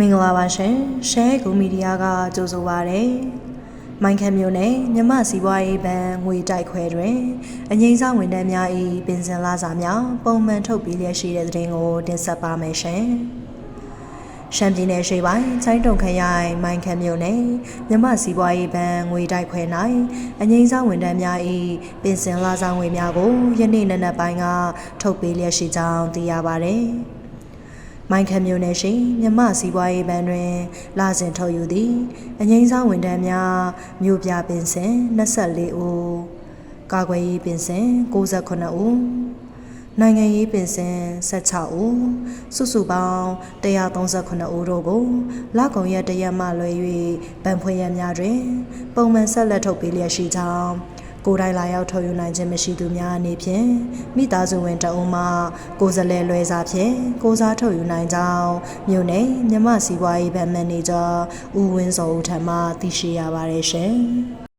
မင်္ဂလာပါရှင်ရှဲကူမီဒီယာကကြိုဆိုပါရယ်မိုင်ခံမျိုးနဲ့မြမစီးပွားရေးဘဏ်ငွေတိုက်ခွဲတွင်အငိမ့်စားဝန်ထမ်းများ၏ပင်စင်လာစာများပုံမှန်ထုတ်ပြီးလျက်ရှိတဲ့သတင်းကိုတင်ဆက်ပါမယ်ရှင်ရှမ်းပြည်နယ်ရှိပိုင်းချိုင်းတုံခရိုင်မိုင်ခံမြို့နယ်မြမစီးပွားရေးဘဏ်ငွေတိုက်ခွဲ၌အငိမ့်စားဝန်ထမ်းများ၏ပင်စင်လာစာငွေများကိုယနေ့နံနက်ပိုင်းကထုတ်ပေးလျက်ရှိကြောင်းသိရပါသည်။ မိုင်ခံမျိုးနယ်ရှိမြမစီးပွားရေးဘဏ်တွင်လာစဉ်ထုတ်ယူသည်အငိမ့်စားဝန်ထမ်းများမြို့ပြပင်စင်24ဦးကာကွယ်ရေးပင်စင်68ဦးနိုင်ငံရေးပင်စင်16ဦးစုစုပေါင်း139ဦးတို့ကိုလောက်ကုံရက်တရက်မှလွယ်၍ဗန်ဖွင့်ရက်များတွင် ပုံမှန်ဆက်လက်ထုတ်ပေးလျက်ရှိကြောင်း ကိုယ်တိုင်လာရောက်ထုတ်ယူနိုင်ခြင်းမရှိသူများအနေဖြင့်မိသားစုဝင်တအုံးမှကိုယ်စားလှယ်လွယ်စာဖြင့်ကိုစားထုတ်ယူနိုင်ကြောင်းမြို့နယ်မြမစီးပွားရေးဗန်မန်နေဂျာဦးဝင်းစောဦးထံမှသိရှိရပါတယ်ရှင်။